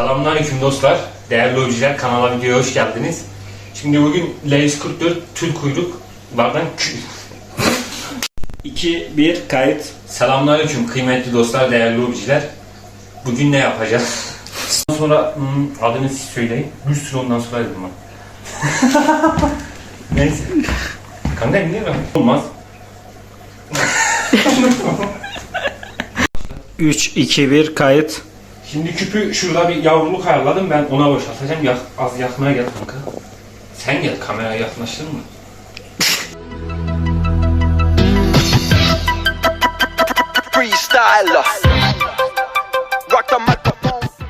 Selamünaleyküm dostlar. Değerli oyuncular kanala videoya hoş geldiniz. Şimdi bugün L144 tül kuyruklardan 2, 1, kayıt. Selamünaleyküm kıymetli dostlar, değerli oyuncular. Bugün ne yapacağız? Ondan sonra hmm, adını siz söyleyin. Bir sürü ondan sonra dedim ben. Neyse. Kanka ne mi? Olmaz. 3, 2, 1, kayıt. Şimdi küpü şurada bir yavruluk ayarladım ben ona boşaltacağım. Yak, az yakmaya gel kanka. Sen gel kameraya yaklaştın mı?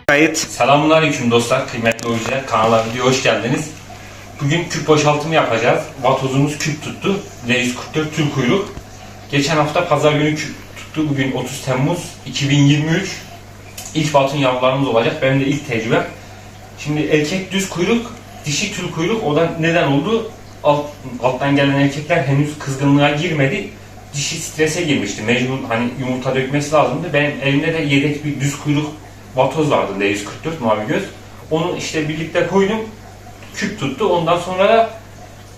Kayıt. Selamünaleyküm dostlar, kıymetli oyuncular. Kanala video hoş geldiniz. Bugün küp boşaltımı yapacağız. Vatozumuz küp tuttu. L144 tül kuyruk. Geçen hafta pazar günü küp tuttu. Bugün 30 Temmuz 2023. İlk batın yavrularımız olacak. Benim de ilk tecrübem. Şimdi erkek düz kuyruk, dişi tül kuyruk. O da neden oldu? Alt, alttan gelen erkekler henüz kızgınlığa girmedi. Dişi strese girmişti. Mecbur hani yumurta dökmesi lazımdı. Benim elimde de yedek bir düz kuyruk vatoz vardı D144 mavi göz. Onu işte birlikte koydum. Küp tuttu. Ondan sonra da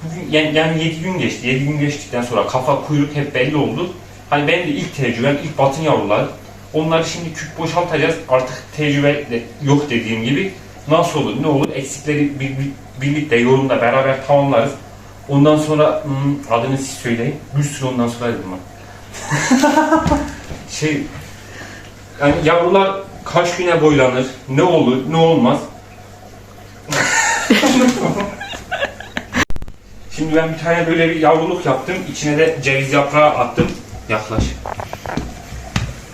bugün yani, yani 7 gün geçti. 7 gün geçtikten sonra kafa kuyruk hep belli oldu. Hani benim de ilk tecrübem, ilk batın yavrular. Onları şimdi küp boşaltacağız. Artık tecrübe de yok dediğim gibi. Nasıl olur, ne olur eksikleri bir, bir- birlikte yorumda beraber tamamlarız. Ondan sonra hmm, adını siz söyleyin. Bir sürü ondan sonra dedim ben. şey, yani yavrular kaç güne boylanır, ne olur, ne olmaz. Şimdi ben bir tane böyle bir yavruluk yaptım. İçine de ceviz yaprağı attım. Yaklaş.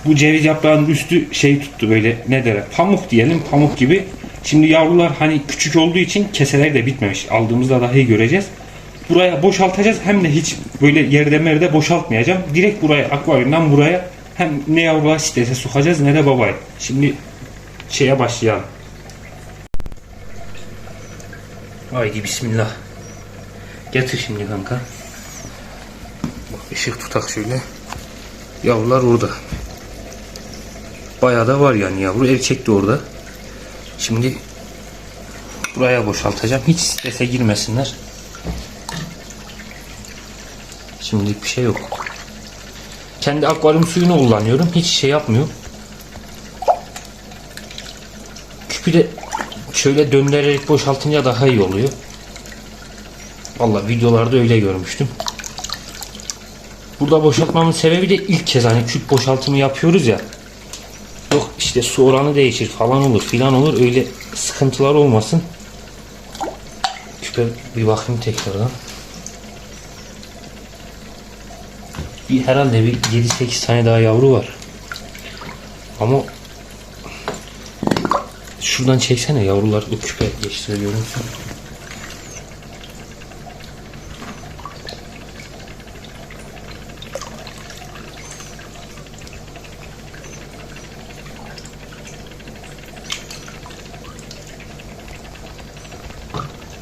Bu ceviz yaprağının üstü şey tuttu böyle ne der pamuk diyelim pamuk gibi. Şimdi yavrular hani küçük olduğu için keseler de bitmemiş. Aldığımızda dahi göreceğiz. Buraya boşaltacağız hem de hiç böyle yerde merde boşaltmayacağım. Direkt buraya akvaryumdan buraya hem ne yavrular strese sokacağız ne de babayı. Şimdi şeye başlayalım. Haydi bismillah. Getir şimdi kanka. Bak ışık tutak şöyle. Yavrular orada. Bayağı da var yani yavru. Erkek de orada. Şimdi buraya boşaltacağım. Hiç strese girmesinler. Şimdilik bir şey yok. Kendi akvaryum suyunu kullanıyorum. Hiç şey yapmıyor. Küpü de şöyle döndürerek boşaltınca daha iyi oluyor. Vallahi videolarda öyle görmüştüm. Burada boşaltmamın sebebi de ilk kez hani küp boşaltımı yapıyoruz ya. İşte su oranı değişir falan olur filan olur öyle sıkıntılar olmasın. Küpe bir bakayım tekrardan. Bir herhalde bir 7-8 tane daha yavru var. Ama şuradan çeksene yavrular o küpe geçtiğini görünsün.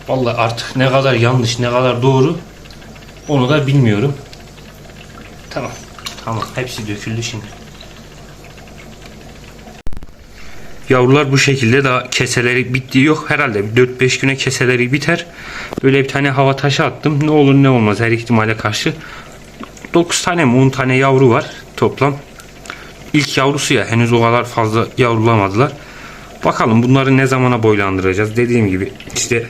Vallahi artık ne kadar yanlış ne kadar doğru onu da bilmiyorum. Tamam. Tamam. Hepsi döküldü şimdi. Yavrular bu şekilde daha keseleri bittiği yok. Herhalde 4-5 güne keseleri biter. Böyle bir tane hava taşı attım. Ne olur ne olmaz her ihtimale karşı. 9 tane mi 10 tane yavru var toplam. İlk yavrusu ya henüz o kadar fazla yavrulamadılar. Bakalım bunları ne zamana boylandıracağız. Dediğim gibi işte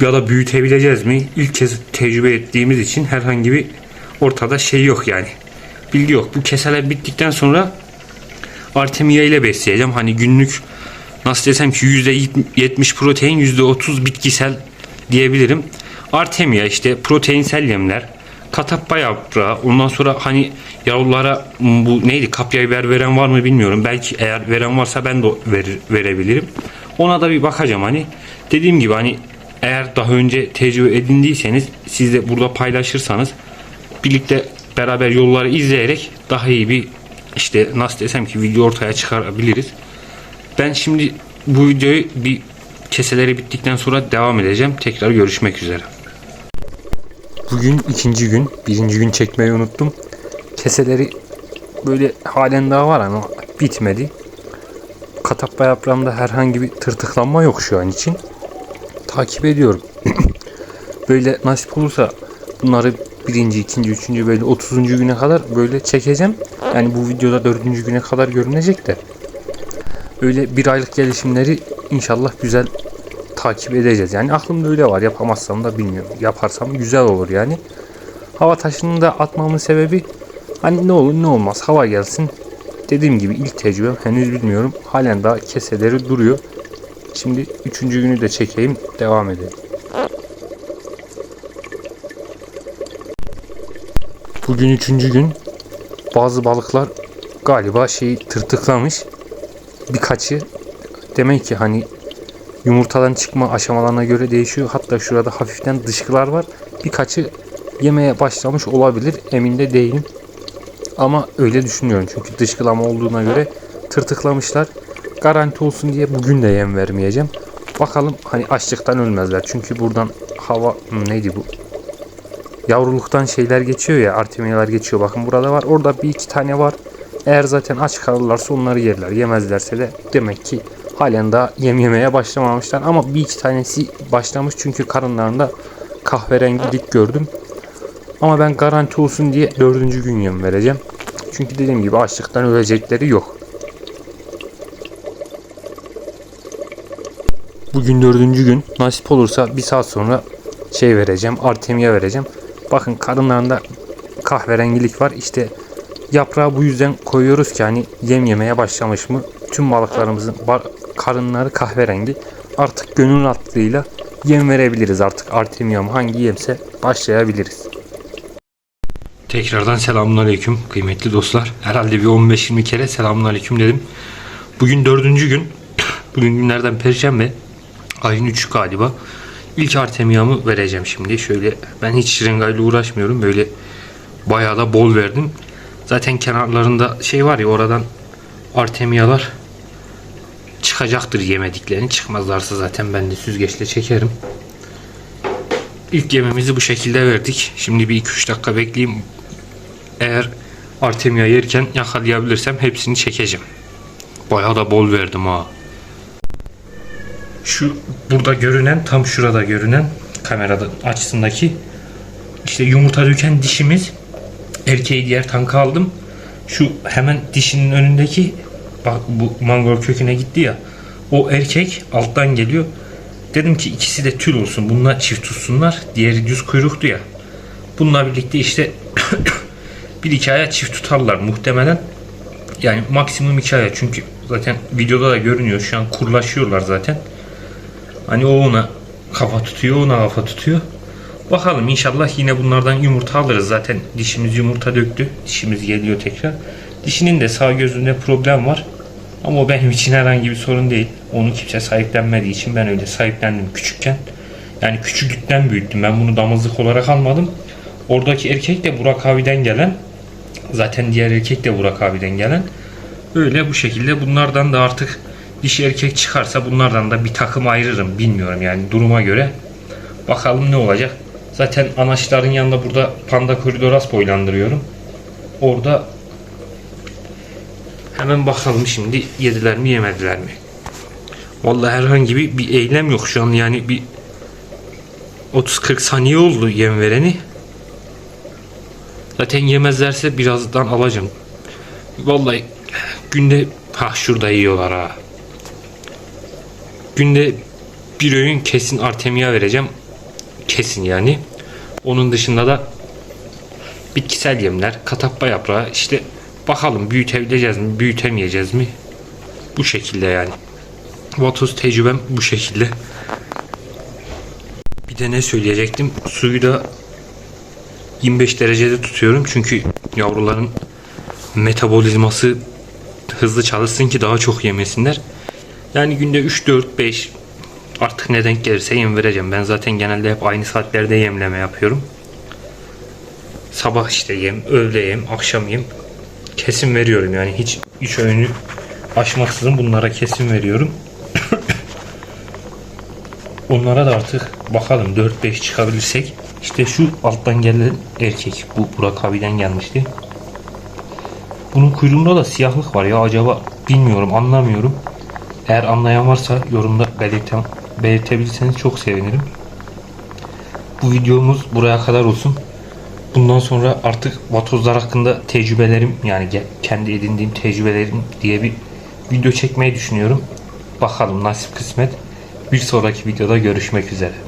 ya da büyütebileceğiz mi? İlk kez tecrübe ettiğimiz için herhangi bir ortada şey yok yani. Bilgi yok. Bu keseler bittikten sonra Artemia ile besleyeceğim. Hani günlük nasıl desem ki %70 protein %30 bitkisel diyebilirim. Artemia işte proteinsel yemler. Katappa yaprağı. Ondan sonra hani yavrulara bu neydi kapya biber veren var mı bilmiyorum. Belki eğer veren varsa ben de verir, verebilirim. Ona da bir bakacağım hani. Dediğim gibi hani eğer daha önce tecrübe edindiyseniz siz de burada paylaşırsanız birlikte beraber yolları izleyerek daha iyi bir işte nasıl desem ki video ortaya çıkarabiliriz. Ben şimdi bu videoyu bir keseleri bittikten sonra devam edeceğim. Tekrar görüşmek üzere. Bugün ikinci gün. Birinci gün çekmeyi unuttum. Keseleri böyle halen daha var ama bitmedi. katappa yaprağımda herhangi bir tırtıklanma yok şu an için. Takip ediyorum. böyle nasip olursa bunları birinci, ikinci, üçüncü böyle 30. güne kadar böyle çekeceğim. Yani bu videoda dördüncü güne kadar görünecek de. Öyle bir aylık gelişimleri inşallah güzel takip edeceğiz. Yani aklımda öyle var. Yapamazsam da bilmiyorum. Yaparsam güzel olur yani. Hava taşını da atmamın sebebi hani ne olur ne olmaz hava gelsin. Dediğim gibi ilk tecrübem henüz bilmiyorum. Halen daha keseleri duruyor. Şimdi üçüncü günü de çekeyim. Devam edelim. Bugün üçüncü gün. Bazı balıklar galiba şeyi tırtıklamış. Birkaçı demek ki hani yumurtadan çıkma aşamalarına göre değişiyor. Hatta şurada hafiften dışkılar var. Birkaçı yemeye başlamış olabilir. Emin de değilim. Ama öyle düşünüyorum. Çünkü dışkılama olduğuna göre tırtıklamışlar. Garanti olsun diye bugün de yem vermeyeceğim. Bakalım hani açlıktan ölmezler. Çünkü buradan hava hmm, neydi bu? Yavruluktan şeyler geçiyor ya. Artemiyalar geçiyor. Bakın burada var. Orada bir iki tane var. Eğer zaten aç kalırlarsa onları yerler. Yemezlerse de demek ki halen daha yem yemeye başlamamışlar. Ama bir iki tanesi başlamış çünkü karınlarında kahverengilik gördüm. Ama ben garanti olsun diye dördüncü gün yem vereceğim. Çünkü dediğim gibi açlıktan ölecekleri yok. Bugün dördüncü gün. Nasip olursa bir saat sonra şey vereceğim. Artemia vereceğim. Bakın karınlarında kahverengilik var. İşte yaprağı bu yüzden koyuyoruz ki hani yem yemeye başlamış mı? Tüm balıklarımızın karınları kahverengi. Artık gönül rahatlığıyla yem verebiliriz artık. Artemia mı hangi yemse başlayabiliriz. Tekrardan selamünaleyküm kıymetli dostlar. Herhalde bir 15-20 kere selamünaleyküm dedim. Bugün dördüncü gün. Bugün günlerden perşembe. Ayın 3 galiba. İlk artemiyamı vereceğim şimdi. Şöyle ben hiç şırıngayla uğraşmıyorum. Böyle bayağı da bol verdim. Zaten kenarlarında şey var ya oradan artemiyalar çıkacaktır yemediklerini. Çıkmazlarsa zaten ben de süzgeçle çekerim. İlk yememizi bu şekilde verdik. Şimdi bir 2-3 dakika bekleyeyim. Eğer Artemia yerken yakalayabilirsem hepsini çekeceğim. Bayağı da bol verdim ha. Şu burada görünen tam şurada görünen kamerada açısındaki işte yumurta döken dişimiz erkeği diğer tanka aldım. Şu hemen dişinin önündeki bak bu mangrove köküne gitti ya. O erkek alttan geliyor. Dedim ki ikisi de tül olsun. Bunlar çift tutsunlar. Diğeri düz kuyruktu ya. Bununla birlikte işte bir iki aya çift tutarlar muhtemelen. Yani maksimum iki aya. Çünkü zaten videoda da görünüyor. Şu an kurlaşıyorlar zaten. Hani o ona kafa tutuyor, ona kafa tutuyor. Bakalım inşallah yine bunlardan yumurta alırız. Zaten dişimiz yumurta döktü. Dişimiz geliyor tekrar. Dişinin de sağ gözünde problem var. Ama o benim için herhangi bir sorun değil. Onu kimse sahiplenmediği için ben öyle sahiplendim küçükken. Yani küçüklükten büyüttüm. Ben bunu damızlık olarak almadım. Oradaki erkek de Burak abiden gelen. Zaten diğer erkek de Burak abiden gelen. Öyle bu şekilde bunlardan da artık dişi erkek çıkarsa bunlardan da bir takım ayırırım. Bilmiyorum yani duruma göre. Bakalım ne olacak. Zaten anaçların yanında burada panda koridoras boylandırıyorum. Orada hemen bakalım şimdi yediler mi yemediler mi? Vallahi herhangi bir, bir eylem yok şu an yani bir 30-40 saniye oldu yem vereni. Zaten yemezlerse birazdan alacağım. Vallahi günde ha şurada yiyorlar ha. Günde bir öğün kesin artemia vereceğim. Kesin yani. Onun dışında da bitkisel yemler, katappa yaprağı işte bakalım büyütebileceğiz mi, büyütemeyeceğiz mi? Bu şekilde yani. Vatos tecrübem bu şekilde. Bir de ne söyleyecektim? Suyu da 25 derecede tutuyorum çünkü yavruların metabolizması hızlı çalışsın ki daha çok yemesinler. Yani günde 3 4 5 artık ne denk gelirse yem vereceğim. Ben zaten genelde hep aynı saatlerde yemleme yapıyorum. Sabah işte yem, öğle yem, akşam yem kesin veriyorum yani hiç üç öğünü aşmaksızın bunlara kesin veriyorum. Onlara da artık bakalım 4-5 çıkabilirsek. İşte şu alttan gelen erkek bu Burak abiden gelmişti. Bunun kuyruğunda da siyahlık var ya acaba bilmiyorum anlamıyorum. Eğer anlayan varsa yorumda belirtem, belirtebilirseniz çok sevinirim. Bu videomuz buraya kadar olsun. Bundan sonra artık vatozlar hakkında tecrübelerim yani kendi edindiğim tecrübelerim diye bir video çekmeyi düşünüyorum. Bakalım nasip kısmet. Bir sonraki videoda görüşmek üzere.